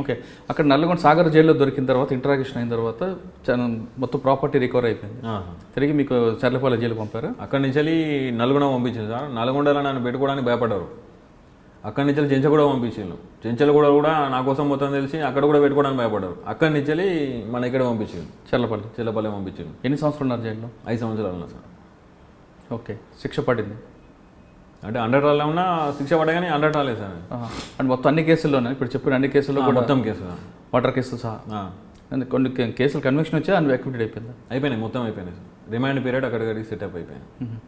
Okay. అక్కడ నల్లగొండ సాగర్ జైల్లో దొరికిన తర్వాత ఇంటరాగేషన్ అయిన తర్వాత మొత్తం ప్రాపర్టీ రికవర్ అయిపోయింది. తిరిగి మీకు చర్లపల్లి జైలు పంపారా? అక్కడి నుంచి వెళ్ళి నల్గొండ పంపించింది సార్. నల్గొండలో నన్ను పెట్టుకోవడానికి భయపడ్డారు. అక్కడి నుంచి చెంచ కూడా పంపించారు చెంచలు కూడా కూడా నా కోసం మొత్తం తెలిసి అక్కడ కూడా పెట్టుకోవడానికి భయపడ్డారు. అక్కడి నుంచి వెళ్ళి మన ఇక్కడ పంపించారు చర్లపల్లి. చిల్లపల్లి పంపించారు ఎన్ని సంవత్సరాలు ఉన్నారు జైల్లో? ఐదు సంవత్సరాలు ఉన్నా సార్. ఓకే శిక్ష పడింది. అంటే హండ్రెడ్ రాలే ఉన్నా శిక్ష పడగానే రాలేదు సార్. ఆహా. అండ్ మొత్తం అన్ని కేసుల్లోనే? ఇప్పుడు చెప్పిన అన్ని కేసుల్లో కూడా మొత్తం కేసు సార్ వాటర్ కేసులు సహా? కొన్ని కేసులు కన్విక్షన్ వచ్చి అన్ని యాక్టివేట్ అయిపోయింది? అయిపోయినాయి మొత్తం అయిపోయినాయి సార్. రిమాండ్ పీరియడ్ అక్కడికి సెటప్ అయిపోయింది.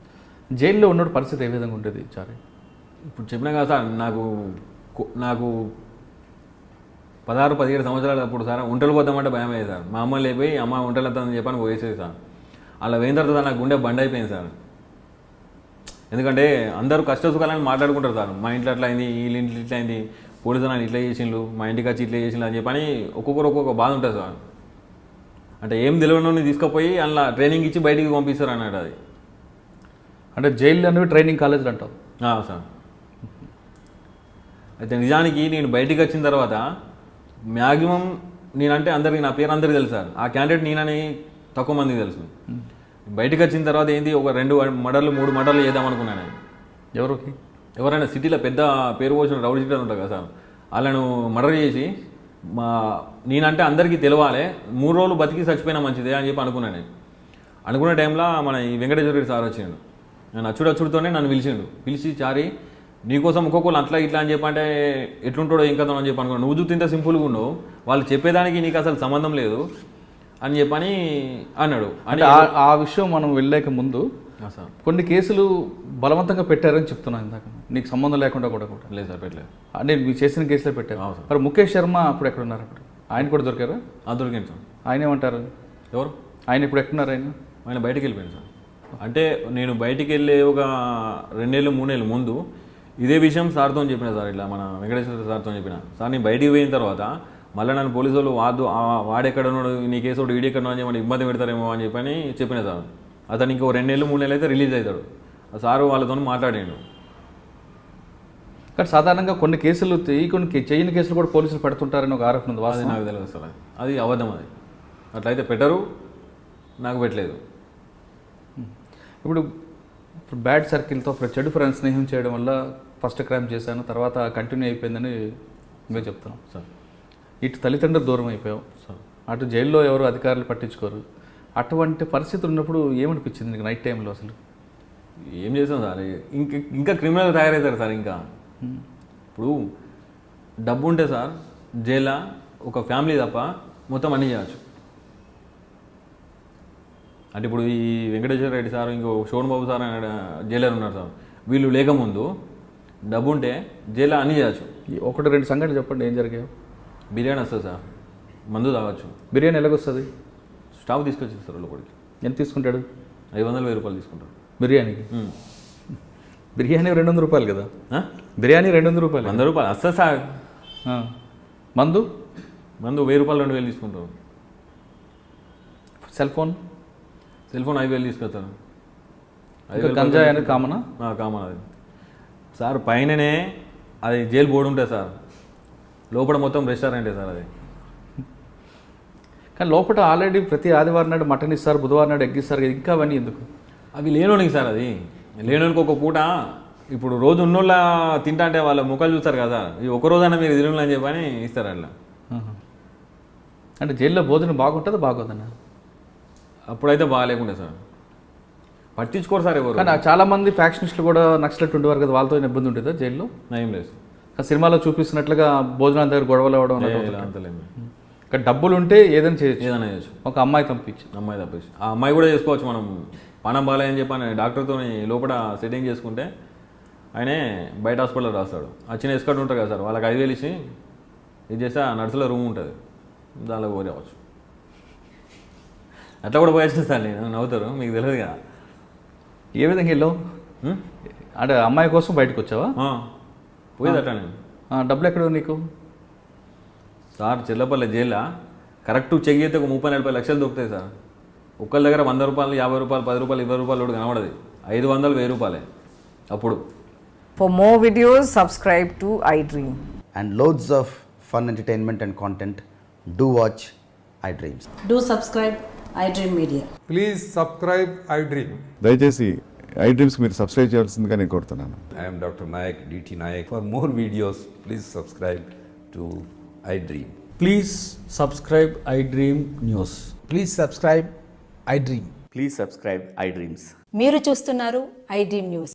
జైల్లో ఉన్నప్పుడు పరిస్థితి ఏ విధంగా ఉండేది చారి? ఇప్పుడు చెప్పినా కదా సార్ నాకు నాకు పదహారు పదిహేడు సంవత్సరాలు అప్పుడు సార్ ఒంటలు పోతామంటే భయం అయ్యేది సార్. మా అమ్మ లేపోయి అమ్మ ఒంటలు వస్తుందని చెప్పని పోయేసేది సార్. అలా పోయిన తర్వాత నాకు గుండె బండ్ అయిపోయింది సార్. ఎందుకంటే అందరూ కష్ట సుఖాలని మాట్లాడుకుంటారు సార్. మా ఇంట్లో అట్లా అయింది వీళ్ళ ఇంట్లో ఇట్లా అయింది పోలీసు నన్ను ఇట్లా చేసిండ్రు మా ఇంటికి వచ్చి ఇట్లా చేసిండ్రు అని చెప్పని ఒక్కొక్కరు ఒక్కొక్క బాధ ఉంటుంది సార్. అంటే ఏం తెలియని తీసుకుపోయి అందులో ట్రైనింగ్ ఇచ్చి బయటికి పంపిస్తారు అన్నాడు అది. అంటే జైలు అనేవి ట్రైనింగ్ కాలేజీలు అంటావు? సార్. అయితే నిజానికి నేను బయటికి వచ్చిన తర్వాత మ్యాక్సిమం నేనంటే అందరికి నా పేరు అందరికీ తెలుసు సార్. ఆ క్యాండిడేట్ నేనని తక్కువ మందికి తెలుసు. బయటికి వచ్చిన తర్వాత ఏంది ఒక రెండు మడర్లు మూడు మడర్లు చేద్దాం అనుకున్నాను నేను. ఎవరికి? ఎవరైనా సిటీలో పెద్ద పేరు పోసిన రౌడీ షీటర్ ఉంటారు కదా సార్ వాళ్ళను మర్డర్ చేసి మా నేనంటే అందరికీ తెలవాలి మూడు రోజులు బతికి చచ్చిపోయినా మంచిదే అని చెప్పి అనుకున్నాను నేను. అనుకునే టైంలో మన ఈ వెంకటేశ్వర సార్ వచ్చిండు. నేను అచ్చుడు అచ్చుడుతోనే నన్ను పిలిచిండు. పిలిచి చారి నీకోసం ఒక్కొక్కరు అట్లా ఇట్లా అని చెప్పి అంటే ఎట్లుంటాడో ఇంకా అని చెప్పి అనుకున్నాను. నువ్వు చూస్తే ఇంత సింపుల్గా ఉన్నావు. వాళ్ళు చెప్పేదానికి నీకు అసలు సంబంధం లేదు. అని చెప్పని అన్నాడు. అని అంటే ఆ- విషయం మనం వెళ్ళలేక ముందు కొన్ని కేసులు బలవంతంగా పెట్టారని చెప్తున్నాను ఇందాక. నీకు సంబంధం లేకుండా కూడా కూడా. లేదు సార్ పెట్టలేదు. అంటే మీరు చేసిన కేసులే పెట్టారు. మరి ముఖేష్ శర్మ అప్పుడు ఎక్కడ ఉన్నారు అప్పుడు? ఆయన కూడా దొరికారా? ఆ దొరికింది సార్. ఆయన ఏమంటారు? ఎవరు? ఆయన ఇప్పుడు ఎక్కడున్నారు ఆయన? ఆయన బయటికి వెళ్ళిపోయాడు సార్. అంటే నేను బయటికి వెళ్ళే ఒక రెండేళ్ళు మూడేళ్ళు ముందు ఇదే విషయం సార్తో చెప్పిన సార్ ఇట్లా మన వెంకటేశ్వర సార్తో చెప్పిన. సార్ నేను బయటికి పోయిన తర్వాత మళ్ళీ నన్ను పోలీసు వాళ్ళు వాదు ఆ వాడెక్కడ ఉన్నాడు నీ కేసు వాడు ఈడెక్కడ అని చెప్పి ఇబ్బంది పెడతారేమో అని చెప్పని చెప్పిన సార్. అతను ఇంకో రెండేళ్ళు మూడు నెలలు అయితే రిలీజ్ అవుతాడు. ఆ సారు వాళ్ళతో మాట్లాడాడు. కానీ సాధారణంగా కొన్ని కేసులు కొన్ని చేయని కేసులు కూడా పోలీసులు పెడుతుంటారని ఒక ఆరోపణ ఉంది వాస్తవం. నాకు తెలియదు సార్. అది. అబద్ధం అది. అట్లయితే పెట్టరు నాకు పెట్టలేదు. ఇప్పుడు ఇప్పుడు బ్యాడ్ సర్కిల్తో చెడు ఫ్రెండ్స్ స్నేహం చేయడం వల్ల ఫస్ట్ క్రైమ్ చేశాను తర్వాత కంటిన్యూ అయిపోయిందని మేము చెప్తున్నాం. సార్. ఇటు తల్లిదండ్రులు దూరం అయిపోయావు సార్ అటు జైల్లో ఎవరు అధికారులు పట్టించుకోరు. అటువంటి పరిస్థితులు ఉన్నప్పుడు ఏమనిపించింది నీకు నైట్ టైంలో అసలు? ఏం చేస్తాం సార్? ఇంకా ఇంకా క్రిమినల్ తయారవుతారు సార్ ఇంకా. ఇప్పుడు డబ్బు ఉంటే సార్ జైల్లో ఒక ఫ్యామిలీ తప్ప మొత్తం అన్నీ చేయవచ్చు అంటే ఇప్పుడు ఈ వెంకటేశ్వర రెడ్డి సార్ ఇంకో శోభన్ బాబు సార్ అనే జైలర్ ఉన్నారు సార్. వీళ్ళు లేకముందు డబ్బు ఉంటే జైల్లో అన్నీ చేయవచ్చు ఒకటి రెండు సంఘటనలు చెప్పండి ఏం జరిగాయో. బిర్యానీ వస్తుంది సార్. మందు తాగొచ్చు. బిర్యానీ ఎలాగొస్తుంది? స్టావ్ తీసుకొచ్చి సార్ లోపలికి ఎంత తీసుకుంటాడు? ఐదు వందలు వెయ్యి రూపాయలు తీసుకుంటారు. బిర్యానీకి. బిర్యానీ రెండు వందల రూపాయలు కదా? బిర్యానీ రెండు వందల రూపాయలు. వంద రూపాయలు. వస్తుంది సార్. మందు? మందు వెయ్యి రూపాయలు రెండు వేలు తీసుకుంటారు. Cell phone? సెల్ ఫోన్ ఐదు వేలు వేలు గంజాయి అనేది కామనా? కామన్ అది. సార్ పైననే అది జైలు బోర్డు ఉంటుంది సార్. లోపల మొత్తం రెస్టారెంటే సార్ అది? కానీ లోపల ఆల్రెడీ ప్రతి ఆదివారం నాడు మటన్ ఇస్తారు బుధవారం నాడు ఎగ్ ఇస్తారు ఇంకా అవన్నీ ఎందుకు? అవి లేనోనికి సార్ అది. లేనోనికి ఒక పూట ఇప్పుడు రోజు ఉన్నోళ్ళ తింటా అంటే వాళ్ళ ముఖాలు చూస్తారు కదా ఈ ఒక రోజైనా మీరు తిరుగులు అని చెప్పని ఇస్తారు అట్లా. అంటే జైల్లో భోజనం బాగుంటుందా బాగోదన్నా? అప్పుడైతే బాగాలేకుండే సార్. పట్టించుకోరు సార్ ఎవరు. కానీ చాలా మంది ఫ్యాక్షనిస్టులు కూడా నక్సలెట్ ఉండేవారు కదా వాళ్ళతో ఇబ్బంది ఉండేదా జైల్లో? ఏం లేదు సినిమాలో చూపిస్తున్నట్లుగా భోజనాల దగ్గర గొడవలు అవ్వడం. అంతలేదు డబ్బులు ఉంటే ఏదైనా చేయొచ్చు. ఏదైనా చేయొచ్చు. ఒక అమ్మాయి పంపించి అమ్మాయి తప్పేసి ఆ అమ్మాయి కూడా చేసుకోవచ్చు మనం. పానం బాలే అని చెప్పని డాక్టర్తో లోపల సెట్టింగ్ చేసుకుంటే ఆయనే బయట హాస్పిటల్లో రాస్తాడు. ఆ చిన్న ఎస్కట్ ఉంటుంది కదా సార్ వాళ్ళకి ఐదు వేలు ఇచ్చి ఇది చేస్తే ఆ నర్సులో రూమ్ ఉంటుంది. దానిలో పోయి రావచ్చు. అట్లా కూడా పోయొచ్చు సార్ నేను. నవ్వుతారు. మీకు తెలియదు కదా ఏ విధంగా వెళ్ళావు? అంటే అమ్మాయి కోసం బయటకు వచ్చావా? ఆ, పోయేది అట్లా నేను ఆ, డబ్బులు ఎక్కడ నీకు? సార్ చెల్లపల్లి జైల్లో కరెక్ట్ చెక్ చేస్తే ఒక ముప్పై నలభై లక్షలు దొరుకుతాయి సార్. ఒక్కళ్ళ దగ్గర వంద రూపాయలు యాభై రూపాయలు పది రూపాయలు ఇరవై రూపాయలు కూడా కనబడదు. ఐదు వందలు వెయ్యి రూపాయలే. అప్పుడు. For more videos, subscribe to iDream. and loads of fun entertainment and content, do watch iDreams. Do subscribe iDream Media. Please subscribe iDream దయచేసి ఐ డ్రీమ్స్ మీరు సబ్స్క్రైబ్ చేయాల్సిందిగా నేను కోరుతున్నాను. I'm doctor Nayak DT Nayak for more videos please subscribe to iDream please subscribe iDream news please subscribe iDream please subscribe iDreams మీరు చూస్తున్నారు I dream news